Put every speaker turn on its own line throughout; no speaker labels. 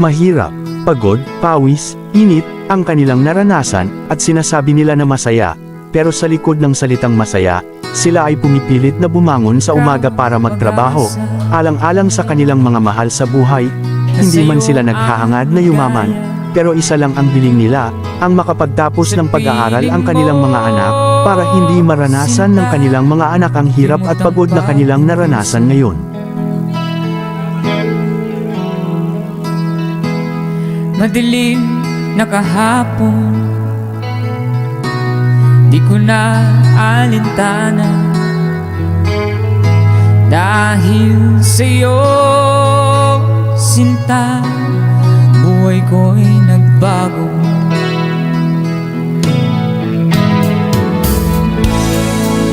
Mahirap, pagod, pawis, init, ang kanilang naranasan, at sinasabi nila na masaya. Pero sa likod ng salitang masaya, sila ay pumipilit na bumangon sa umaga para magtrabaho, alang-alang sa kanilang mga mahal sa buhay, hindi man sila naghahangad na yumaman, pero isa lang ang hiling nila, ang makapagtapos ng pag-aaral ang kanilang mga anak, para hindi maranasan ng kanilang mga anak ang hirap at pagod na kanilang naranasan ngayon.
Madilim na kahapon. Di ko na alintana. Dahil sa'yo sinta Buhay ko'y nagbago.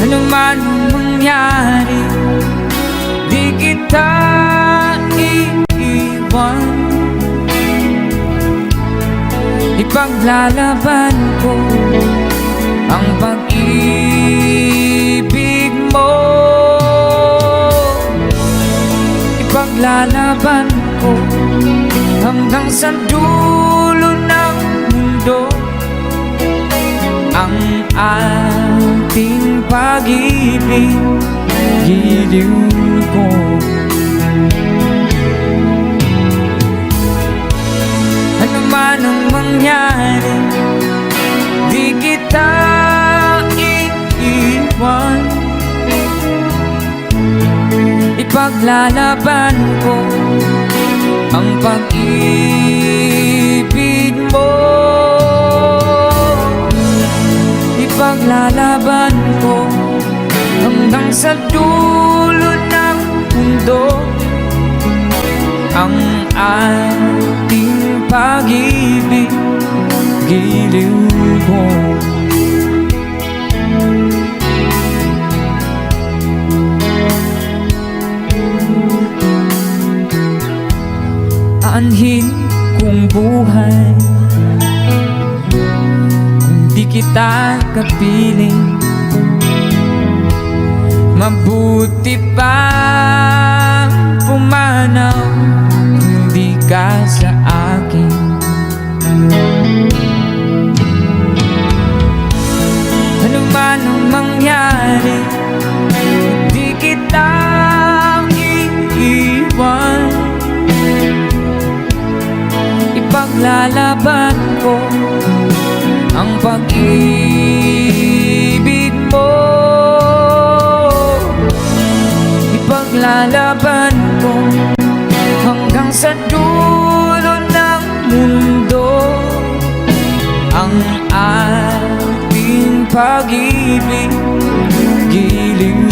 Ano man ang mangyari Di kita Ipaglalaban ko. Ang pag-ibig mo. Ipaglalaban ko. Hanggang sa dulo ng mundo. Ang ating pag-ibig giliw ko mangyari Di kita iiwan. Ipaglalaban ko Ang pag-ibig mo. Ipaglalaban ko Hanggang sa dulo ng mundo. Ang ating pag-ibig giliw ko Aanhin kong buhay. Kung di kapiling Mabuti pa pumanaw. Kung di ka sa Di kita iiwan. Ko Ang pag-ibig mo. Ipaglalaban ko Hanggang sa dulo ng mundo. Ang ating pag-ibig sevgilim.